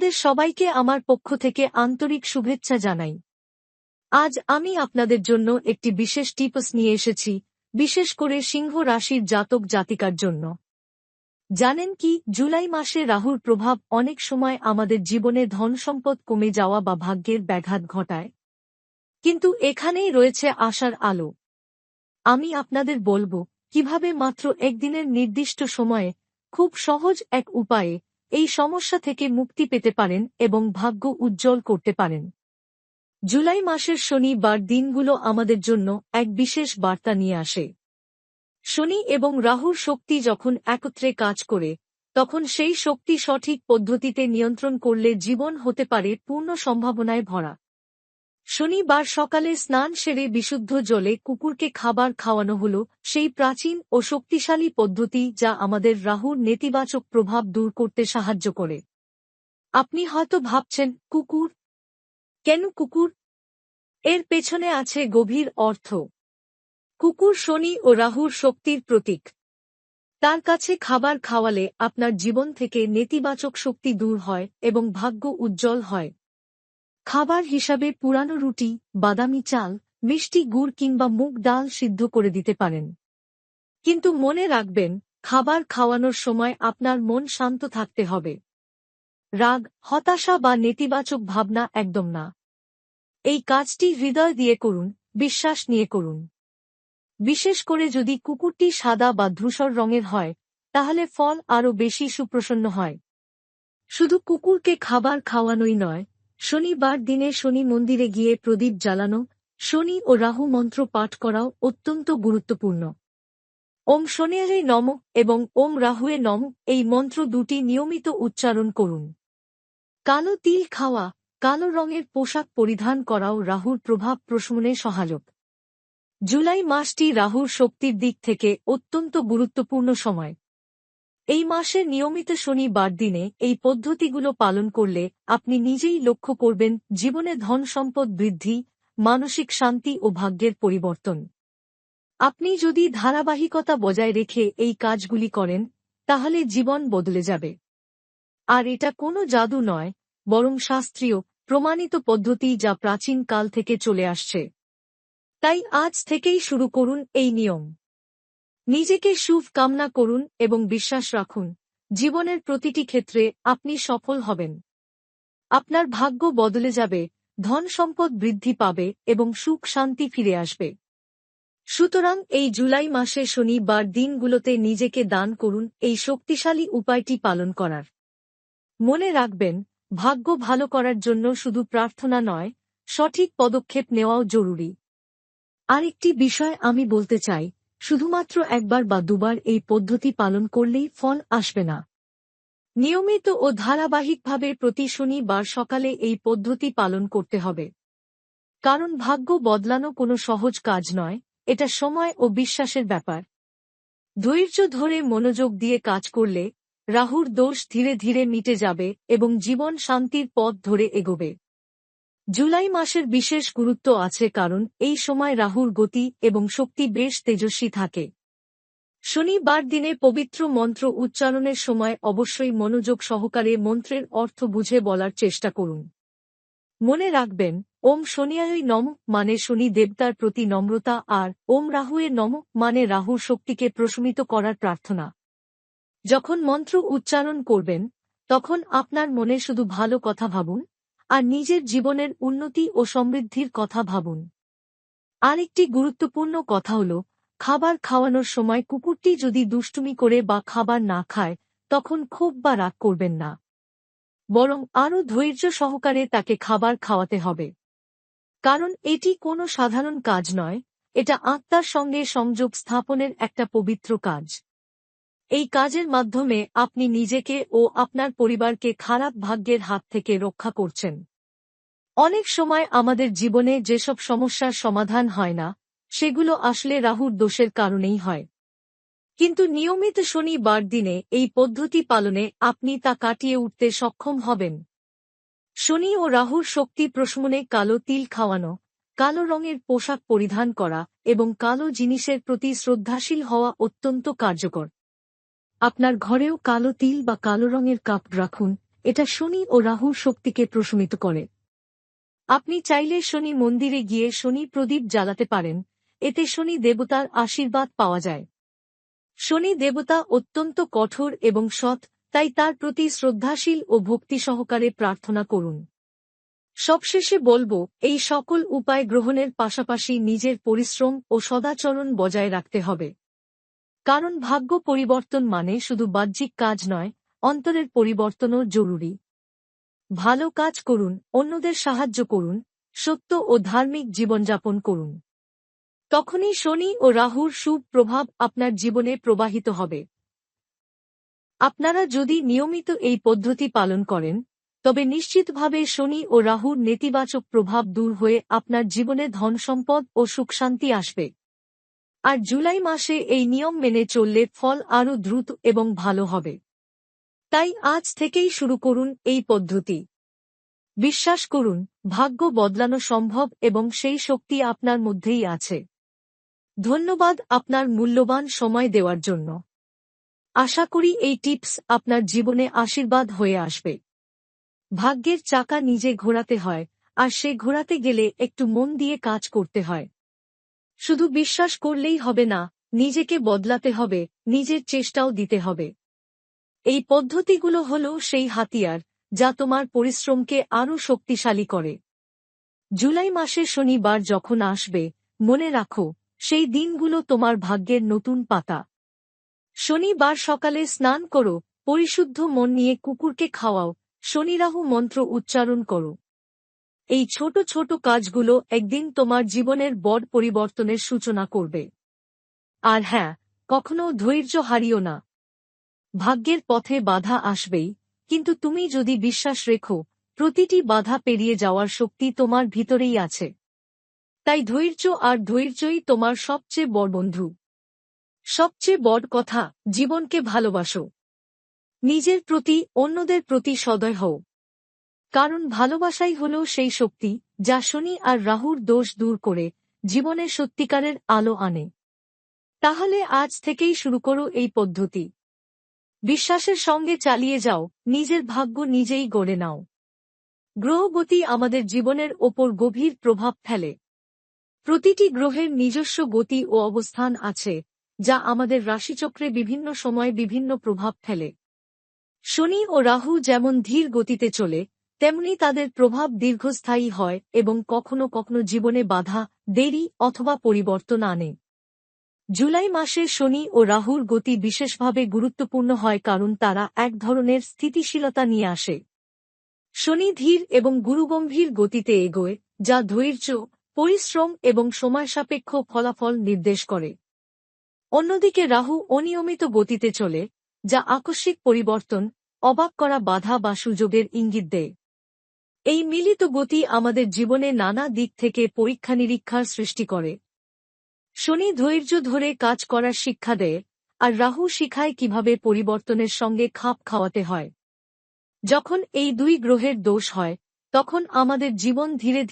আপনাদের সবাইকে আমার পক্ষ থেকে আন্তরিক শুভেচ্ছা জানাই। আজ আমি আপনাদের জন্য একটি বিশেষ টিপস নিয়ে এসেছি, বিশেষ করে সিংহ রাশির জাতক জাতিকার জন্য। জানেন কি, জুলাই মাসে রাহুর প্রভাব অনেক সময় আমাদের জীবনে ধন সম্পদ কমে যাওয়া বা ভাগ্যের ব্যাঘাত ঘটায়। কিন্তু এখানেই রয়েছে আশার আলো। আমি আপনাদের বলব, কীভাবে মাত্র একদিনের নির্দিষ্ট সময়ে, খুব সহজ এক উপায়ে এই সমস্যা থেকে মুক্তি পেতে পারেন এবং ভাগ্য উজ্জ্বল করতে পারেন। জুলাই মাসের শনিবার দিনগুলো আমাদের জন্য এক বিশেষ বার্তা নিয়ে আসে। শনি এবং রাহুর শক্তি যখন একত্রে কাজ করে, তখন সেই শক্তি সঠিক পদ্ধতিতে নিয়ন্ত্রণ করলে জীবন হতে পারে পূর্ণ সম্ভাবনায় ভরা। শনিবার সকালে স্নান সেরে বিশুদ্ধ জলে কুকুরকে খাবার খাওয়ানো হল, সেই প্রাচীন ও শক্তিশালী পদ্ধতি যা আমাদের রাহুর নেতিবাচক প্রভাব দূর করতে সাহায্য করে। আপনি হয়তো ভাবছেন, কুকুর? কেন কুকুর? এর পেছনে আছে গভীর অর্থ। কুকুর শনি ও রাহুর শক্তির প্রতীক। তার কাছে খাবার খাওয়ালে আপনার জীবন থেকে নেতিবাচক শক্তি দূর হয় এবং ভাগ্য উজ্জ্বল হয়। খাবার হিসাবে পুরানো রুটি, বাদামি চাল, মিষ্টি গুড় কিংবা মুগ ডাল সিদ্ধ করে দিতে পারেন। কিন্তু মনে রাখবেন, খাবার খাওয়ানোর সময় আপনার মন শান্ত থাকতে হবে। রাগ, হতাশা বা নেতিবাচক ভাবনা একদম না। এই কাজটি হৃদয় দিয়ে করুন, বিশ্বাস নিয়ে করুন। বিশেষ করে যদি কুকুরটি সাদা বা ধূসর রঙের হয়, তাহলে ফল আরও বেশি সুপ্রসন্ন হয়। শুধু কুকুরকে খাবার খাওয়ানোই নয় শনিবার দিনে শনি মন্দিরে গিয়ে প্রদীপ জ্বালানো, শনি ও রাহু মন্ত্র পাঠ করাও অত্যন্ত গুরুত্বপূর্ণ। ওম শনিয়ারে নম এবং ওম রাহুয়ে নম এই মন্ত্র দুটি নিয়মিত উচ্চারণ করুন। কালো তিল খাওয়া, কালো রঙের পোশাক পরিধান করাও রাহুর প্রভাব প্রশমনে সহায়ক। জুলাই মাসটি রাহুর শক্তির দিক থেকে অত্যন্ত গুরুত্বপূর্ণ সময়। এই মাসে নিয়মিত শনিবার দিনে এই পদ্ধতিগুলো পালন করলে আপনি নিজেই লক্ষ্য করবেন জীবনে ধন সম্পদ বৃদ্ধি, মানসিক শান্তি ও ভাগ্যের পরিবর্তন। আপনি যদি ধারাবাহিকতা বজায় রেখে এই কাজগুলি করেন, তাহলে জীবন বদলে যাবে। আর এটা কোনো জাদু নয়, বরং শাস্ত্রীয়, প্রমাণিত পদ্ধতি যা প্রাচীন কাল থেকে চলে আসছে। তাই আজ থেকেই শুরু করুন এই নিয়ম। নিজেকে শুভ কামনা করুন এবং বিশ্বাস রাখুন, জীবনের প্রতিটি ক্ষেত্রে আপনি সফল হবেন। আপনার ভাগ্য বদলে যাবে, ধন সম্পদ বৃদ্ধি পাবে এবং সুখ শান্তি ফিরে আসবে। সুতরাং এই জুলাই মাসে শনিবার দিনগুলোতে নিজেকে দান করুন, এই শক্তিশালী উপায়টি পালন করার। মনে রাখবেন, ভাগ্য ভালো করার জন্য শুধু প্রার্থনা নয়, সঠিক পদক্ষেপ নেওয়াও জরুরি। আরেকটি বিষয় আমি বলতে চাই শুধুমাত্র একবার বা দুবার এই পদ্ধতি পালন করলেই ফল আসবে না। নিয়মিত ও ধারাবাহিকভাবে প্রতি শনিবার সকালে এই পদ্ধতি পালন করতে হবে। কারণ ভাগ্য বদলানো কোনো সহজ কাজ নয়, এটা সময় ও বিশ্বাসের ব্যাপার। ধৈর্য ধরে মনোযোগ দিয়ে কাজ করলে রাহুর দোষ ধীরে ধীরে মিটে যাবে এবং জীবন শান্তির পথ ধরে এগোবে। জুলাই মাসের বিশেষ গুরুত্ব আছে কারণ এই সময় রাহুর গতি এবং শক্তি বেশ তেজস্বী থাকে। শনিবার দিনে পবিত্র মন্ত্র উচ্চারণের সময় অবশ্যই মনোযোগ সহকারে মন্ত্রের অর্থ বুঝে বলার চেষ্টা করুন। মনে রাখবেন, ওম শনিয়ায় নম মানে শনি দেবতার প্রতি নম্রতা আর ওম রাহুয়ে নম মানে রাহুর শক্তিকে প্রশমিত করার প্রার্থনা। যখন মন্ত্র উচ্চারণ করবেন, তখন আপনার মনে শুধু ভালো কথা ভাবুন আর নিজের জীবনের উন্নতি ও সমৃদ্ধির কথা ভাবুন। আরেকটি গুরুত্বপূর্ণ কথা হল, খাবার খাওয়ানোর সময় কুকুরটি যদি দুষ্টুমি করে বা খাবার না খায়, তখন খুব বা রাগ করবেন না। বরং আরও ধৈর্য সহকারে তাকে খাবার খাওয়াতে হবে। কারণ এটি কোনো সাধারণ কাজ নয়, এটা আত্মার সঙ্গে সংযোগ স্থাপনের একটা পবিত্র কাজ। এই কাজের মাধ্যমে আপনি নিজেকে ও আপনার পরিবারকে খারাপ ভাগ্যের হাত থেকে রক্ষা করছেন। অনেক সময় আমাদের জীবনে যেসব সমস্যার সমাধান হয় না, সেগুলো আসলে রাহুর দোষের কারণেই হয়। কিন্তু নিয়মিত শনিবার দিনে এই পদ্ধতি পালনে আপনি তা কাটিয়ে উঠতে সক্ষম হবেন। শনি ও রাহুর শক্তি প্রশমনে কালো তিল খাওয়ানো, কালো রঙের পোশাক পরিধান করা এবং কালো জিনিসের প্রতি শ্রদ্ধাশীল হওয়া অত্যন্ত কার্যকর। আপনার ঘরেও কালো তিল বা কালো রঙের কাপ রাখুন, এটা শনি ও রাহুর শক্তিকে প্রশমিত করে। আপনি চাইলে শনি মন্দিরে গিয়ে শনি প্রদীপ জ্বালাতে পারেন, এতে শনি দেবতার আশীর্বাদ পাওয়া যায়। শনি দেবতা অত্যন্ত কঠোর এবং সৎ, তাই তার প্রতি শ্রদ্ধাশীল ও ভক্তি সহকারে প্রার্থনা করুন। সবশেষে বলব, এই সকল উপায় গ্রহণের পাশাপাশি নিজের পরিশ্রম ও সদাচরণ বজায় রাখতে হবে। কারণ ভাগ্য পরিবর্তন মানে শুধু বাহ্যিক কাজ নয়, অন্তরের পরিবর্তনও জরুরি। ভালো কাজ করুন, অন্যদের সাহায্য করুন, সত্য ও ধার্মিক জীবনযাপন করুন। তখনই শনি ও রাহুর শুভ প্রভাব আপনার জীবনে প্রবাহিত হবে। আপনারা যদি নিয়মিত এই পদ্ধতি পালন করেন, তবে নিশ্চিতভাবে শনি ও রাহুর নেতিবাচক প্রভাব দূর হয়ে আপনার জীবনে ধন সম্পদ ও সুখ শান্তি আসবে। আর জুলাই মাসে এই নিয়ম মেনে চললে ফল আরও দ্রুত এবং ভালো হবে। তাই আজ থেকেই শুরু করুন এই পদ্ধতি। বিশ্বাস করুন, ভাগ্য বদলানো সম্ভব এবং সেই শক্তি আপনার মধ্যেই আছে। ধন্যবাদ আপনার মূল্যবান সময় দেওয়ার জন্য। আশা করি এই টিপস আপনার জীবনে আশীর্বাদ হয়ে আসবে। ভাগ্যের চাকা নিজে ঘোরাতে হয়, আর সে ঘোরাতে গেলে একটু মন দিয়ে কাজ করতে হয়। শুধু বিশ্বাস করলেই হবে না, নিজেকে বদলাতে হবে, নিজের চেষ্টাও দিতে হবে। এই পদ্ধতিগুলো হল সেই হাতিয়ার, যা তোমার পরিশ্রমকে আরও শক্তিশালী করে। জুলাই মাসে শনিবার যখন আসবে, মনে রাখো, সেই দিনগুলো তোমার ভাগ্যের নতুন পাতা। শনিবার সকালে স্নান করো, পরিশুদ্ধ মন নিয়ে কুকুরকে খাওয়াও, শনিরাহু মন্ত্র উচ্চারণ করো। এই ছোট ছোট কাজগুলো একদিন তোমার জীবনের বড় পরিবর্তনের সূচনা করবে। আর হ্যাঁ কখনো ধৈর্য হারিও না। ভাগ্যের পথে বাধা আসবেই, কিন্তু তুমি যদি বিশ্বাস রেখো, প্রতিটি বাধা পেরিয়ে যাওয়ার শক্তি তোমার ভিতরেই আছে। তাই ধৈর্য আর ধৈর্যই তোমার সবচেয়ে বড় বন্ধু। সবচেয়ে বড় কথা, জীবনকে ভালোবাসো। নিজের প্রতি, অন্যদের প্রতি সদয় হও। কারণ ভালোবাসাই হল সেই শক্তি, যা শনি আর রাহুর দোষ দূর করে, জীবনে সত্যিকারের আলো আনে। তাহলে আজ থেকেই শুরু করো এই পদ্ধতি। বিশ্বাসের সঙ্গে চালিয়ে যাও, নিজের ভাগ্য নিজেই গড়ে নাও। গ্রহগতি আমাদের জীবনের ওপর গভীর প্রভাব ফেলে। প্রতিটি গ্রহের নিজস্ব গতি ও অবস্থান আছে, যা আমাদের রাশিচক্রে বিভিন্ন সময় বিভিন্ন প্রভাব ফেলে। শনি ও রাহু যেমন ধীর গতিতে চলে তেমনি তাদের প্রভাব দীর্ঘস্থায়ী হয় এবং কখনো কখনো জীবনে বাধা, দেরি অথবা পরিবর্তন আনে। জুলাই মাসে শনি ও রাহুর গতি বিশেষভাবে গুরুত্বপূর্ণ হয় কারণ তারা এক ধরনের স্থিতিশীলতা নিয়ে আসে। শনি ধীর এবং গুরুগম্ভীর গতিতে এগোয়, যা ধৈর্য, পরিশ্রম এবং সময়সাপেক্ষ ফলাফল নির্দেশ করে। অন্যদিকে রাহু অনিয়মিত গতিতে চলে, যা আকস্মিক পরিবর্তন, অবাক করা বাধা বা সুযোগের ইঙ্গিত দেয়। এই মিলিত গতি আমাদের জীবনে নানা দিক থেকে পরীক্ষা নিরীক্ষার সৃষ্টি করে। শনি ধৈর্য ধরে কাজ করার শিক্ষা দেয়, আর রাহু শিখায় কীভাবে পরিবর্তনের সঙ্গে খাপ খাওয়াতে হয়। যখন এই দুই গ্রহের দোষ হয়, তখন আমাদের জীবন ধীরে